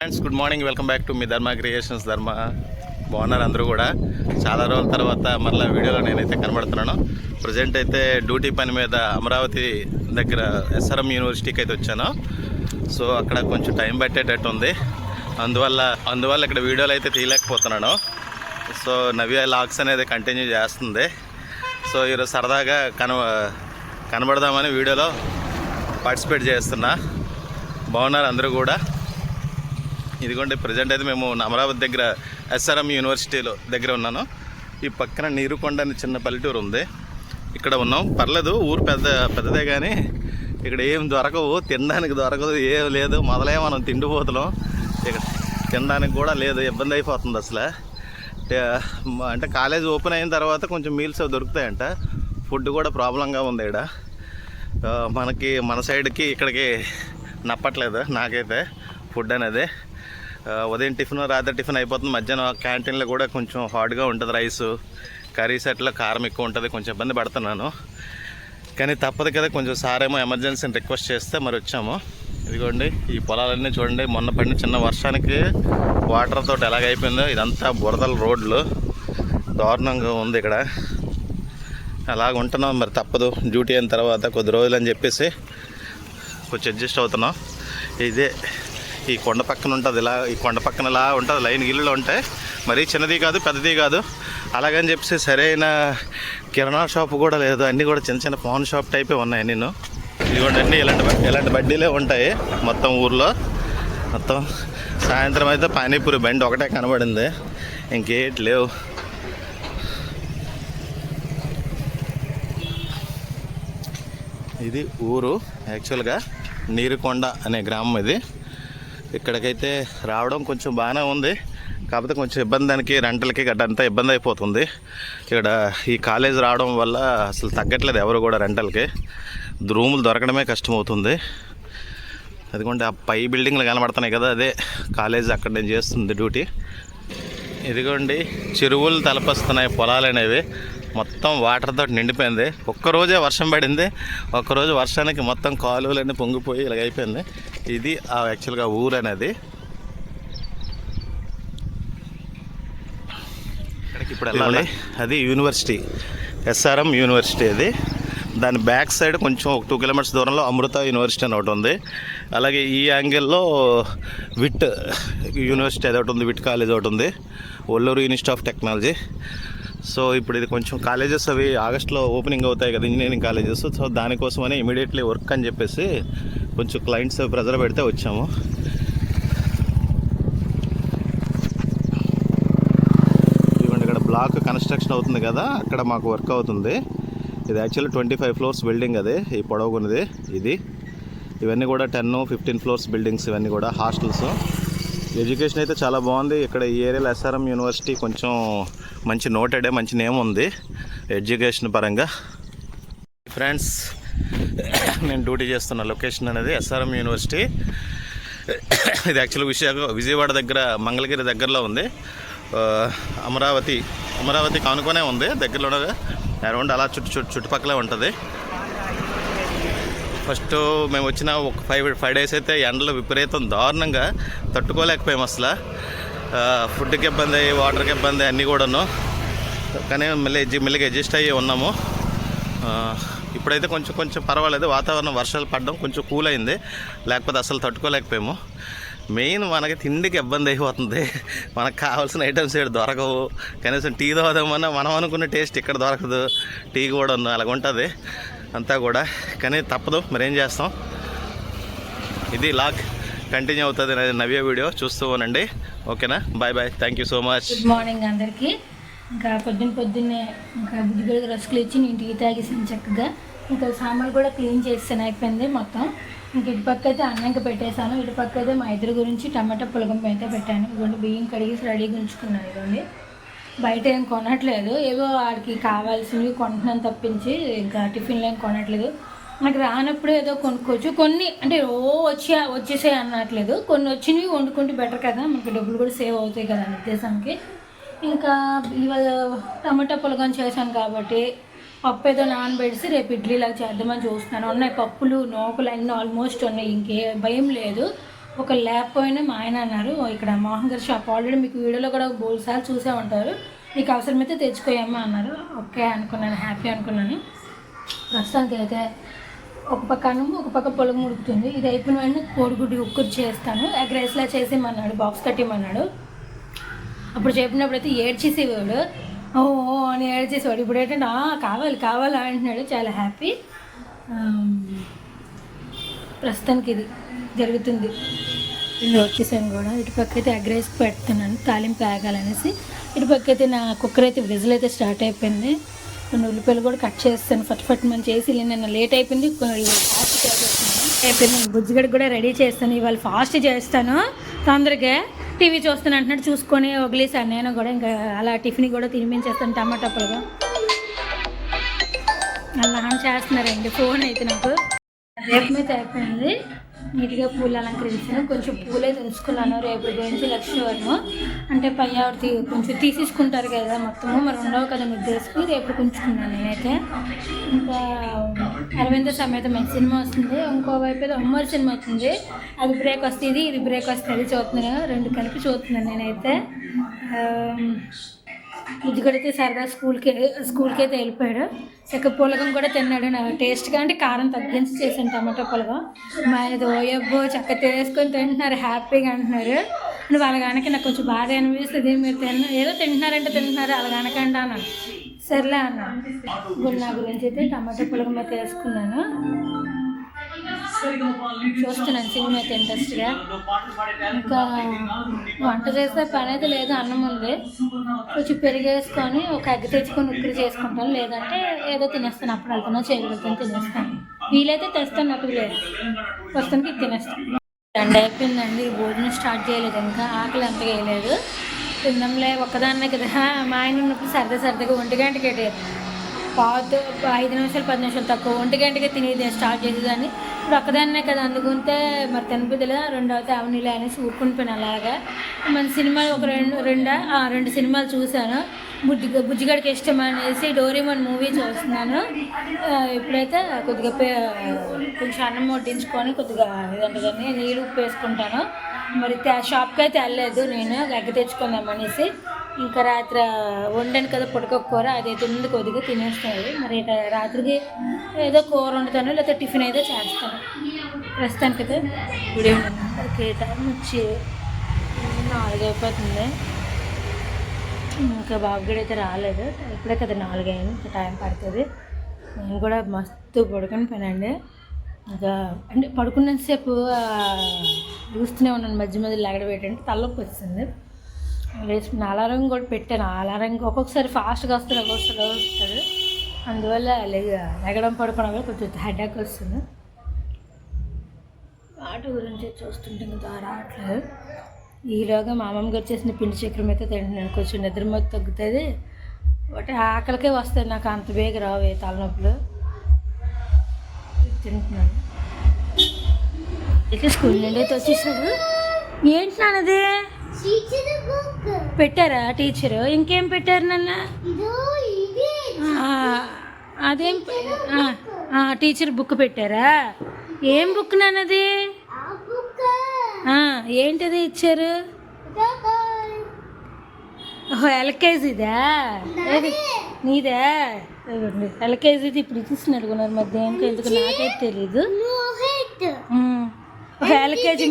Friends good morning welcome back to me Dharma creations ధర్మ. బాగున్నారు అందరూ కూడా. చాలా రోజుల తర్వాత మళ్ళీ వీడియోలో నేనైతే కనబడుతున్నాను. ప్రజెంట్ అయితే డ్యూటీ పని మీద అమరావతి దగ్గర ఎస్ఆర్ఎం యూనివర్సిటీకి అయితే వచ్చాను. సో అక్కడ కొంచెం టైం పట్టేటట్టు ఉంది. అందువల్ల అందువల్ల ఇక్కడ వీడియోలు అయితే తీయలేకపోతున్నాను. సో నవ్య లాక్స్ అనేది కంటిన్యూ చేస్తుంది. సో ఈరోజు సరదాగా కన కనబడదామని వీడియోలో పార్టిసిపేట్ చేస్తున్నా. బాగున్నారు అందరూ కూడా. ఇదిగోండి ప్రజెంట్ అయితే మేము అమరావతి దగ్గర ఎస్ఆర్ఎం యూనివర్సిటీలో దగ్గర ఉన్నాను. ఈ పక్కన నీరుకొండ అని చిన్న పల్లెటూరు ఉంది. ఇక్కడ ఉన్నాం. పర్లేదు ఊరు పెద్ద పెద్దదే కానీ ఇక్కడ ఏం దొరకవు. తినడానికి దొరకదు ఏం లేదు. మొదలే మనం తిండిపోతున్నాం. ఇక్కడ తినడానికి కూడా లేదు. ఇబ్బంది అయిపోతుంది అసలు. అంటే, కాలేజ్ ఓపెన్ అయిన తర్వాత కొంచెం మీల్స్ దొరుకుతాయంట. ఫుడ్ కూడా ప్రాబ్లంగా ఉంది ఇక్కడ. మనకి మన సైడ్కి ఇక్కడికి నప్పట్లేదు నాకైతే. ఫుడ్ అనేది. ఉదయం టిఫిన్ రాత్రి టిఫిన్ అయిపోతుంది. మధ్యాహ్నం క్యాంటీన్లో కూడా కొంచెం హార్డ్గా ఉంటుంది రైస్. కర్రీస్ అట్లా కారం ఎక్కువ ఉంటుంది కొంచెం ఇబ్బంది పడుతున్నాను. కానీ తప్పదు కదా కొంచెం సారేమో ఎమర్జెన్సీని రిక్వెస్ట్ చేస్తే మరి వచ్చాము. ఇదిగోండి ఈ పొలాలన్నీ చూడండి. మొన్న పడిన చిన్న వర్షానికి వాటర్ తోటి ఎలాగైపోయిందో ఇదంతా బురదల రోడ్లు. దారుణంగా ఉంది ఇక్కడ. అలాగ ఉంటున్నాం మరి తప్పదు. డ్యూటీ అయిన తర్వాత కొద్ది రోజులు అని చెప్పేసి కొంచెం అడ్జస్ట్ అవుతున్నాం. ఇదే ఈ కొండ పక్కన ఉంటుంది ఇలా ఈ కొండ పక్కన ఇలా ఉంటుంది లైన్ గిల్లులు ఉంటాయి మరీ చిన్నది కాదు పెద్దది కాదు. అలాగని చెప్పేసి సరైన కిరాణా షాప్ కూడా లేదు అన్నీ కూడా చిన్న చిన్న పాన్ షాప్ టైపే ఉన్నాయి నేను ఇదిగోండి అన్నీ ఇలాంటి బ- ఇలాంటి బడ్డీలే ఉంటాయి మొత్తం ఊర్లో. మొత్తం సాయంత్రం అయితే పానీపూరి బండి ఒకటే కనబడింది ఇంకేటి లేవు. ఇది ఊరు యాక్చువల్గా నీరుకొండ అనే గ్రామం ఇది. ఇక్కడికైతే రావడం కొంచెం బాగానే ఉంది. కాకపోతే కొంచెం ఇబ్బందానికి రెంటలకి గడ్డ ఇబ్బంది అయిపోతుంది. ఇక్కడ ఈ కాలేజ్ రావడం వల్ల అసలు తగ్గట్లేదు ఎవరు కూడా రెంటల్కి. రూములు దొరకడమే కష్టమవుతుంది. అదిగోండి ఆ పై బిల్డింగ్లు కనబడుతున్నాయి కదా అదే కాలేజ్ అక్కడ నేను చేస్తుంది డ్యూటీ. ఇదిగోండి చెరువులు తలపస్తున్నాయి పొలాలు అనేవి. మొత్తం వాటర్తో నిండిపోయింది. ఒక్కరోజే వర్షం పడింది. ఒక్కరోజు వర్షానికి మొత్తం కాలువలన్నీ పొంగిపోయి ఇలాగ అయిపోయింది. ఇది ఆ యాక్చువల్గా ఊరు అనేది. ఇప్పుడు వెళ్ళాలి. అది యూనివర్సిటీ. ఎస్ఆర్ఎం యూనివర్సిటీ అది. దాని బ్యాక్ సైడ్ కొంచెం ఒక టూ కిలోమీటర్స్ దూరంలో అమృత యూనివర్సిటీ అని ఒకటి ఉంది. అలాగే ఈ యాంగిల్లో విట్ యూనివర్సిటీ అది ఒకటి ఉంది విట్ కాలేజ్ ఒకటి ఉంది. Olluru institute of technology so ఇప్పుడు ఇది కొంచెం కాలేజెస్ అవి ఆగస్ట్లో ఓపెనింగ్ అవుతాయి కదా ఇంజనీరింగ్ కాలేజెస్. సో దానికోసమని ఇమీడియట్లీ వర్క్ అని చెప్పేసి కొంచెం క్లయింట్స్ ప్రెజర్ పెడితే వచ్చాము. ఇవ్వండి ఇక్కడ బ్లాక్ కన్స్ట్రక్షన్ అవుతుంది కదా అక్కడ మాకు వర్క్ అవుతుంది. ఇది actually twenty five floors building అది ఈ పొడవుకున్నది ఇది. ఇవన్నీ కూడా టెన్ ఫిఫ్టీన్ ఫ్లోర్స్ బిల్డింగ్స్ ఇవన్నీ కూడా హాస్టల్స్. ఎడ్యుకేషన్ అయితే చాలా బాగుంది. ఇక్కడ ఈ ఏరియాలో ఎస్ఆర్ఎం యూనివర్సిటీ కొంచెం మంచి నోటెడే మంచి నేమ్ ఉంది. ఎడ్యుకేషన్ పరంగా. ఫ్రెండ్స్ నేను డ్యూటీ చేస్తున్న లొకేషన్ అనేది ఎస్ఆర్ఎం యూనివర్సిటీ ఇది యాక్చువల్గా విశాఖ విజయవాడ దగ్గర మంగళగిరి దగ్గరలో ఉంది. అమరావతి అమరావతి కానుకొనే ఉంది. దగ్గరలో అరౌండ్ అలా చుట్టు చుట్టు చుట్టుపక్కలే ఉంటుంది. ఫస్ట్ మేము వచ్చిన ఒక ఫైవ్ ఫైవ్ డేస్ అయితే ఎండలు విపరీతం దారుణంగా తట్టుకోలేకపోయాము అసలు. ఫుడ్కి ఇబ్బంది అయ్యి వాటర్కి ఇబ్బంది అన్నీ కూడాను. కానీ మళ్ళీ అడ్జి- మెల్లిగా అడ్జస్ట్ అయ్యి ఉన్నాము. ఇప్పుడైతే కొంచెం కొంచెం పర్వాలేదు. వాతావరణం వర్షాలు పడడం కొంచెం కూల్ అయింది. లేకపోతే అసలు తట్టుకోలేకపోయాము. మెయిన్ మనకి తిండికి ఇబ్బంది అయిపోతుంది. మనకు కావాల్సిన ఐటమ్స్ ఇక్కడ దొరకవు. కనీసం టీ తాగుదామన్నా మనం అనుకున్న టేస్ట్ ఇక్కడ దొరకదు. టీ కూడా ఉంది అలాగ ఉంటుంది. అంతా కూడా. కానీ తప్పదు. మరేం చేస్తాం? ఇది లాక్ కంటిన్యూ అవుతుంది అనేది నవ్య వీడియో. చూస్తూ ఉనండి ఓకేనా? Bye bye thank you so much good morning అందరికీ. ఇంకా పొద్దున్న పొద్దున్నే ఇంకా బుద్ధిగడికి రసుకులు ఇచ్చి నేను టీ తాగేసాను చక్కగా. ఇంకా సామాన్లు కూడా క్లీన్ చేస్తాను అయిపోయింది మొత్తం. ఇంక ఇటు పక్క అయితే అన్నంకి పెట్టేశాను. ఇటు పక్క అయితే మా ఇద్దరు గురించి టమాటా పులగం అయితే పెట్టాను. ఇదిగోండి బియ్యం కడిగేసి రెడీగా ఉంచుకున్నాను ఇవ్వండి బయట ఏం కొనట్లేదు. ఏవో వాడికి కావాల్సినవి కొంటున్నాను తప్పించి ఇంకా టిఫిన్లు ఏం కొనట్లేదు. నాకు రానప్పుడు ఏదో కొనుక్కోవచ్చు. కొన్ని అంటే ఓ వచ్చి వచ్చేసాయి అనట్లేదు కొన్ని వచ్చినవి వండుకుంటే బెటర్ కదా. మనకి డబ్బులు కూడా సేవ్ అవుతాయి కదా అనే ఉద్దేశానికి ఇంకా ఇవాళ టమాటా పొలగం చేశాను కాబట్టి పప్పు ఏదో నానబెడిసి రేపు ఇడ్లీలాగా చేద్దామని చూస్తున్నాను. ఉన్నాయి పప్పులు నూకలు అన్నీ ఆల్మోస్ట్ ఉన్నాయి. ఇంకే భయం లేదు. ఒక లేకపోయినా మా ఆయన అన్నారు ఇక్కడ మోహన్ గారి షాప్ ఆల్రెడీ మీకు వీడియోలో కూడా బోల్సార్లు చూసే ఉంటారు నీకు అవసరమైతే తెచ్చుకోయమ్మా అన్నారు. ఓకే అనుకున్నాను హ్యాపీ అనుకున్నాను. ప్రస్తుతానికి అయితే ఒక పక్క అన్నం ఒక పక్క పొలం ఉడుకుతుంది. ఇది అయిపోయిన వెంటనే కోడిగుడ్డు ఉక్కురు చేస్తాను. ఎగ్ రైస్లా చేసేయమన్నాడు బాక్స్ కట్టేయమన్నాడు. అప్పుడు చెప్పినప్పుడు అయితే ఏడ్చేసేవాడు. ఓ ఓ అని ఏడ్చేసేవాడు. ఇప్పుడు ఏంటంటే "ఆ, కావాలి కావాలి అంటున్నాడు. చాలా హ్యాపీ. ప్రస్తుతానికి ఇది జరుగుతుంది. వచ్చేసాను కూడా. ఇటు పక్క అయితే ఎగ్ రైస్ పెడుతున్నాను. తాలింపు ఆగాలనేసి ఇటు పక్క అయితే నా కుక్కర్ అయితే విజిల్ అయితే స్టార్ట్ అయిపోయింది. కొన్ని ఉల్లిపాయలు కూడా కట్ చేస్తాను. ఫట్ ఫట్ మనం చేసి నిన్న లేట్ అయిపోయింది. ఫాస్ట్ అయిపోయింది. బుజ్జిగడ్డ కూడా రెడీ చేస్తాను. ఇవాళ ఫాస్ట్ చేస్తాను. తొందరగా టీవీ చూస్తాను అంటున్నాడు. చూసుకొని వదిలేసాను నేను కూడా ఇంకా అలా టిఫిన్ కూడా తినిపించేస్తాను టమాటా పొలగా. అలా చేస్తున్నారండి. ఫోన్ అయితే నాకు. రేపు మీద అయిపోయింది. నీట్గా పూలు అలంకరించాను. కొంచెం పూలే తెలుసుకున్నాను. రేపు గురించి లక్ష్మీ వర్మ అంటే పై ఆవిడ కొంచెం తీసేసుకుంటారు కదా మొత్తము. మరి ఉండవు కదా ముద్దేసుకుని రేపు ఉంచుకున్నాను నేనైతే. ఇంకా అరవింద సమేత మంచి సినిమా వస్తుంది. ఇంకో వైపు ఏదో అమ్మవారి సినిమా వస్తుంది అది బ్రేక్ వస్తుంది. ఇది బ్రేక్ వస్తుంది. చూస్తున్నాను. రెండు కలిపి చూస్తున్నాను నేనైతే. ఆ, సరదా స్కూల్కి స్కూల్కి అయితే వెళ్ళిపోయాడు చెక్క పులగం కూడా తిన్నాడు నా టేస్ట్గా అంటే కారం తగ్గించి చేశాను టమాటో పులగం. మా ఆయనది ఓయబ్బో చక్క తీసుకొని తింటున్నారు హ్యాపీగా అంటున్నారు. నువ్వు అలాగనక నాకు కొంచెం బాధ అనిపిస్తుంది మీరు తిన్న ఏదో తింటున్నారంటే తింటున్నారు అలాగనకండి అన్నాను సర్లే అన్నాను ఇప్పుడు గురించి అయితే టమాటో పులగం అయితే వేసుకున్నాను. చూస్తున్నాను సినిమా అయితే ఇంట్రెస్ట్గా. ఇంకా వంట చేసే పని అయితే లేదు అన్నం ఉంది. కొంచెం పెరిగేసుకొని ఒక అగ్గి తెచ్చుకొని ఉక్కిరి చేసుకుంటాను. లేదంటే ఏదో తినేస్తాను అప్పుడు వెళ్తున్నా చేయగలుగుతాను తినేస్తాను. వీలైతే తెస్తాను నాకు లేదు. ప్రస్తుతానికి తినేస్తాను. రెండు అయిపోయిందండి భోజనం స్టార్ట్ చేయలేదు ఇంకా ఆకలి అంత వేయలేదు. తిందంలే ఒక్కదాన్నే కదా. మా ఆయన ఉన్నప్పుడు సరదా సరదాగా ఒంటి గంటకి పావు ఐదు నిమిషాలు పది నిమిషాలు తక్కువ. ఒంటి గంటకి తినేది స్టార్ట్ చేసేదాన్ని. ఇప్పుడు ఒక్కదాన్నే కదా అందుకుంటే మరి తినబుద్దిలే రెండవది అవనీలే అనేసి ఊరుకుని పోయిన అలాగా. మన సినిమాలు ఒక రెండు రెండా? రెండు సినిమాలు చూశాను. బుజ్జి బుజ్జిగడికి ఇష్టం అనేసి డోరీమన్ మూవీ చూస్తున్నాను. ఎప్పుడైతే ఇప్పుడైతే కొద్దిగా పే కొంచెం అన్నం వడ్డించుకొని కొద్దిగా ఇదంటే కానీ నీళ్ళు ఉప్పు వేసుకుంటాను. మరి షాప్కి అయితే వెళ్ళలేదు నేను ఎగ్గ తెచ్చుకుందాం అనేసి. ఇంకా రాత్రి వండాను కదా పుడక కూర అదైతే ఉంది కొద్దిగా తినేస్తాను. మరి రాత్రికి ఏదో కూర వండుతాను లేకపోతే టిఫిన్ అయితే చేస్తాను. ప్రస్తుతానికి అయితే గుడి ఓకే టైం వచ్చి నాలుగు అయిపోతుంది. ఇంకా బాబుగడ అయితే రాలేదు. ఇప్పుడే కదా నాలుగు అయింది ఇంకా టైం పడుతుంది. నేను కూడా మస్తు పడుకొని పోయినండి. ఇంకా అంటే పడుకున్నంతసేపు చూస్తూనే ఉన్నాను. మధ్య మధ్య లెగడ పెట్టండి తలలోకి వచ్చింది వేసుకున్న అలారం కూడా పెట్టాను. అలారం ఒక్కొక్కసారి ఫాస్ట్గా వస్తుంది ఒక్కొక్కసారి వస్తుంది. అందువల్ల లెగ లెగడం పడుకోవడం వల్ల కొంచెం హెడేక్ వస్తుంది. వాటి గురించి చూస్తుంటే ఇంకా రావట్లేదు. ఈలోగా మా అమ్మమ్మ గారు చేసిన పిండి చక్రం అయితే తింటున్నాను. కొంచెం నిద్ర మొత్తం తగ్గుతుంది. ఒకటి ఆకలికే వస్తాయి నాకు అంత బేగ రావు తలనొప్పులు. తింటున్నాను. అయితే స్కూల్ నుండి అయితే వచ్చేసాడు ఏంటి నాన్నది? పెట్టారా టీచరు ఇంకేం పెట్టారు నాన్న? అదేం టీచర్ బుక్ పెట్టారా? ఏం బుక్ నాన్నది? ఏంటిది ఇచ్చారు? ఓహో ఎల్కేజీదా? నీదా. ఎల్కేజీది ఇప్పుడు ఇచ్చిస్తున్నాడు కొన్నారు మధ్య ఏంటో ఎందుకు నాకైతే తెలీదు. ఎల్కేజీ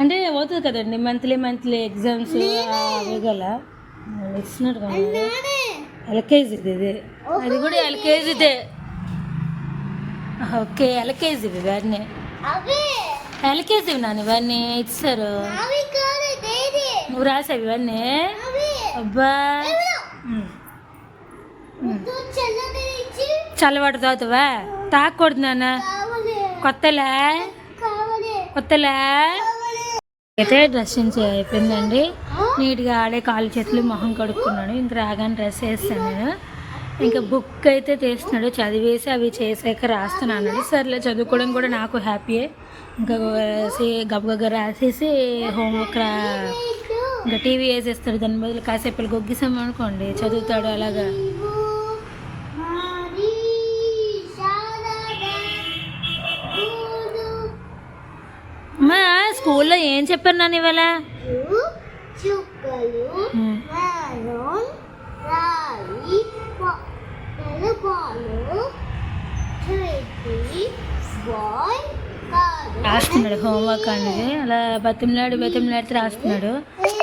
అంటే అవుతుంది కదండి మంత్లీ మంత్లీ ఎగ్జామ్స్ గల ఇచ్చినాడు కదా. ఎల్కేజీది ఇది. అది కూడా ఎల్కేజీదే. ఓకే ఎల్కేజీ ఇవన్నీ. ఎల్కేజీ నాన్న ఇవన్నీ ఇచ్చారు. నువ్వు రాసావు ఇవన్నీ? అబ్బా. చల్లవాటు తాగుతావా? తాగకూడదు నాన్న. కొత్తలే? కొత్తలే? అయితే డ్రెస్సింగ్ అయిపోయిందండి. నీట్గా ఆడే కాలు చేతులు మొహం కడుక్కున్నాడు ఇంక రాగానే డ్రెస్ వేస్తాను నేను. ఇంకా బుక్ అయితే తీస్తున్నాడు. చదివేసి అవి చేసాక రాస్తాను అన్నాడు సర్లే చదువుకోవడం కూడా నాకు హ్యాపీయే. ఇంకా గబగబ రాసేసి హోంవర్క్ రా ఇంకా టీవీ వేసేస్తాడు. దాని బదులు కాసేపు గొగ్గిసాం అనుకోండి చదువుతాడు అలాగా. స్కూల్లో ఏం చెప్పారు నాన్న ఇవాళ? రాస్తున్నాడు హోంవర్క్ అనేది. అలా బతిమలాడి బతిమలాడితే రాస్తున్నాడు.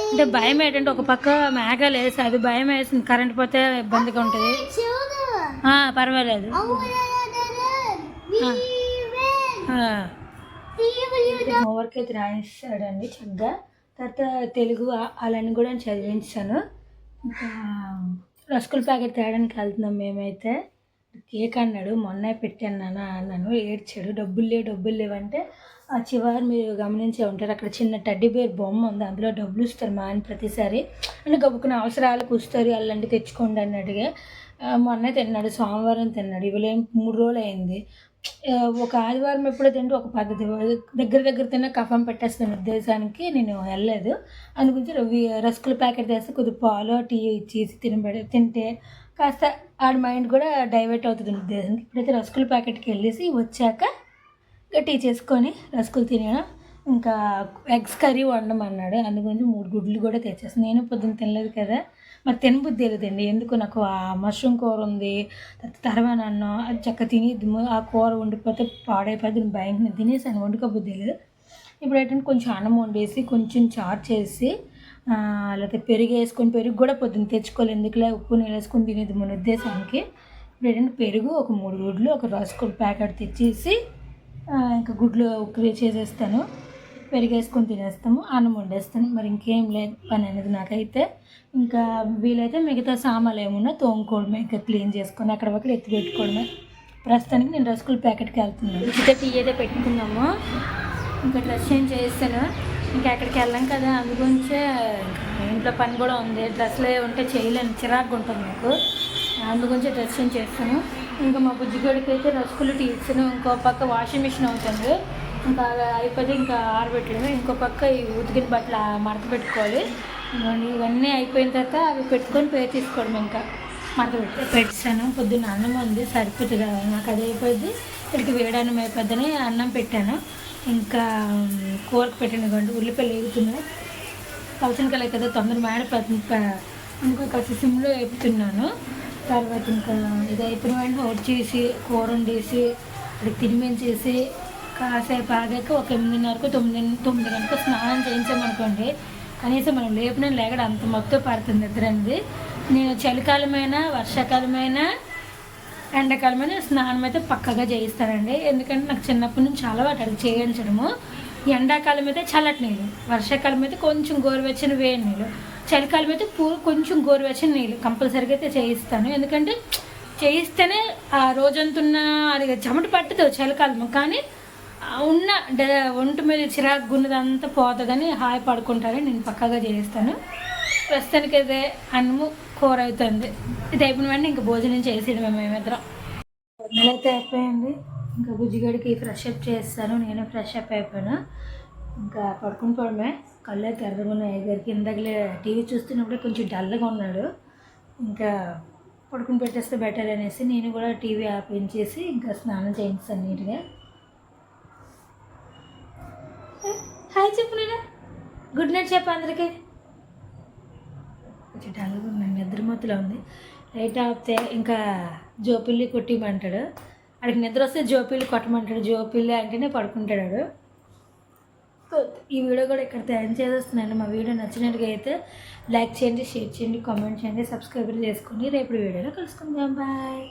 అంటే భయం ఏంటంటే ఒక పక్క మేఘాలు వేసి అది భయం వేసింది కరెంట్ పోతే ఇబ్బందిగా ఉంటుంది. పర్వాలేదు. హోంవర్క్ అయితే రాయిస్తాడండి చక్కగా. తర్వాత తెలుగు ఆ- అలాని కూడా చదివించాను. ఇంకా రస్కుల ప్యాకెట్ తేయడానికి వెళ్తున్నాం మేమైతే. కేక్ అన్నాడు మొన్న పెట్టాను నాన్న అన్నాను ఏడ్చాడు. డబ్బులు లేవు డబ్బులు లేవంటే ఆ చివరి మీరు గమనించే ఉంటారు. అక్కడ చిన్న టడ్డీ బేర్ బొమ్మ ఉంది అందులో డబ్బులు ఇస్తారు మా ఆయన ప్రతిసారి. అంటే గబుకున్న అవసరాలకు వస్తారు అలాంటి తెచ్చుకోండి అన్నట్టుగా మొన్నే తిన్నాడు సోమవారం తిన్నాడు. ఇవాళ మూడు రోజులు అయింది. ఒక ఆదివారం ఎప్పుడో తింటే ఒక పద్ధతి. దగ్గర దగ్గర తిన్న కఫం పెట్టేస్తున్న ఉద్దేశానికి నేను వెళ్ళలేదు. అందుగురించి రవి రస్కుల ప్యాకెట్ తెస్తే కొద్దిగా పాలు టీ ఇచ్చేసి తినబడి తింటే కాస్త ఆడ మైండ్ కూడా డైవర్ట్ అవుతుంది ఉద్దేశం. ఇప్పుడైతే రస్కుల ప్యాకెట్కి వెళ్ళేసి వచ్చాక ఇంకా టీ చేసుకొని రస్కులు తినడం ఇంకా ఎగ్స్ కర్రీ వండమన్నాడు. అందుగురించి మూడు గుడ్లు కూడా తెచ్చేస్తాను. నేను పొద్దున్న తినలేదు కదా. మరి తినబుద్ధి లేదండి ఎందుకు నాకు ఆ మష్రూమ్ కూర ఉంది తర్వాత తర్వాత అన్నం అది చక్క తిని ఆ కూర వండిపోతే పాడైపోతే నేను భయంగా తినేసాను వండుకోబుద్ధి లేదు ఇప్పుడు ఏంటంటే కొంచెం అన్నం వండేసి కొంచెం చారు చేసి లేకపోతే పెరుగు వేసుకొని పెరుగు కూడా పొద్దున్న తెచ్చుకోవాలి ఎందుకులే? ఉప్పు నీళ్ళు వేసుకొని తినేది మన ఉద్దేశానికి. ఇప్పుడు ఏంటంటే పెరుగు ఒక మూడు గుడ్లు ఒక రసగుల్ ప్యాకెట్ తెచ్చేసి ఇంకా గుడ్లు ఉక్కు చేసేస్తాను. పెరిగేసుకొని తినేస్తాము అన్నం వండేస్తాను. మరి ఇంకేం లేదు పని అనేది నాకైతే. ఇంకా వీలైతే మిగతా సామాన్లు ఏమున్నా తోముకోవడమే ఇంకా క్లీన్ చేసుకొని అక్కడ ఎత్తి పెట్టుకోవడమే. ప్రస్తుతానికి నేను రసగుల్ ప్యాకెట్కి వెళ్తున్నాను. ఇంకా టీ అయితే పెట్టుకున్నాము ఇంకా డ్రెస్ చేంజ్ చేస్తాను ఇంకా అక్కడికి వెళ్ళాం కదా అందుగురించే ఇంట్లో పని కూడా ఉంది. డ్రెస్లే ఉంటే చేయలేను చిరాకు ఉంటుంది నాకు. అందుగురించి డ్రెస్ చేంజ్ చేస్తాను. ఇంకా మా బుజ్జిగడికి అయితే రసగులు టీ ఇచ్చాను. ఇంకో పక్క వాషింగ్ మిషన్ అవుతుంది ఇంకా అలా అయిపోతే ఇంకా ఆరబెట్టడమే ఇంకో పక్క ఈ ఉతికిన బట్టలు మడత పెట్టుకోవాలి. ఇవన్నీ అయిపోయిన తర్వాత అవి పెట్టుకొని పేరు తీసుకోవడం ఇంకా మడత పెట్టి పెట్టాను. పొద్దున్న అన్నం ఉంది సరిపోతుంది. కదా నాకు అది అయిపోయింది. ఇక్కడికి వేడన్నం అయిపోద్దని అన్నం పెట్టాను. ఇంకా కూరకు పెట్టిన కంటే ఉల్లిపాయలు వేగుతున్నాయి. పలసనకాయలు కదా తొందర మేడ ఇంకొక కాస్త సిమ్లో వేపుతున్నాను. తర్వాత ఇంకా ఇది అయిపోయిన వెంటనే వచ్చేసి కూర వండేసి ఇక్కడ తినిమించేసి కాసేపు ఆగాక ఒక ఎనిమిదిన్నరకు తొమ్మిది తొమ్మిది గంటలకు స్నానం చేయించామనుకోండి. కనీసం మనం లేపిన లేగడ అంత మొత్తం పడుతుంది నిద్ర నేను చలికాలమైనా వర్షాకాలమైనా ఎండాకాలమైన స్నానం అయితే పక్కగా చేయిస్తానండి. ఎందుకంటే నాకు చిన్నప్పటి నుంచి అలవాటు అది చేయించడము. ఎండాకాలం అయితే చల్లటి నీళ్ళు వర్షాకాలం అయితే కొంచెం గోరువెచ్చని వేడి నీళ్ళు చలికాలం అయితే పూ కొంచెం గోరువెచ్చని నీళ్ళు కంపల్సరీగా అయితే చేయిస్తాను. ఎందుకంటే చేయిస్తేనే ఆ రోజంతున్న అది చెమట పట్టుతుంది చలికాలం కానీ ఉన్న ఒంటి మీద చిరాకు గున్నదంతా పోతుందని హాయి పడుకుంటారని నేను పక్కగా చేయిస్తాను. ప్రస్తుతానికి అయితే అన్నము కూర అవుతుంది. ఇది అయిపోయిన వెంటనే ఇంకా భోజనం చేసేయడమే మేమిద్దరం. అయితే అయిపోయింది. ఇంకా బుజ్జిగడికి ఫ్రెష్ అప్ చేస్తాను. నేను ఫ్రెష్ అప్ అయిపోయాను. ఇంకా పడుకుని పోవడమే. కళ్ళు అయితే ఎర్రగా ఉన్నాయి. గారికి ఇందాకలే టీవీ చూస్తున్నప్పుడే కొంచెం డల్గా ఉన్నాడు. ఇంకా పడుకుని పెట్టేస్తే బెటర్ అనేసి నేను కూడా టీవీ ఆపించేసి ఇంకా స్నానం చేయించాను నీట్గా. హాయ్ చెప్పు నేను గుడ్ నైట్ చెప్పు అందరికీ. కొంచెం డల్గా ఉన్నాను నిద్రమత్తులో ఉంది. లైట్ ఆపితే ఇంకా జోపిల్లి కొట్టిమంటాడు. అడిగి నిద్ర వస్తే జోపిల్లి కొట్టమంటాడు. జోపిల్లి అంటేనే పడుకుంటాడు ఈ వీడియో కూడా ఇక్కడ తయారు చేసేస్తున్నాను. మా వీడియో నచ్చినట్టుగా అయితే లైక్ చేయండి షేర్ చేయండి కామెంట్ చేయండి సబ్స్క్రైబ్ చేసుకోండి రేపు వీడియోలో కలుసుకుందాం. బాయ్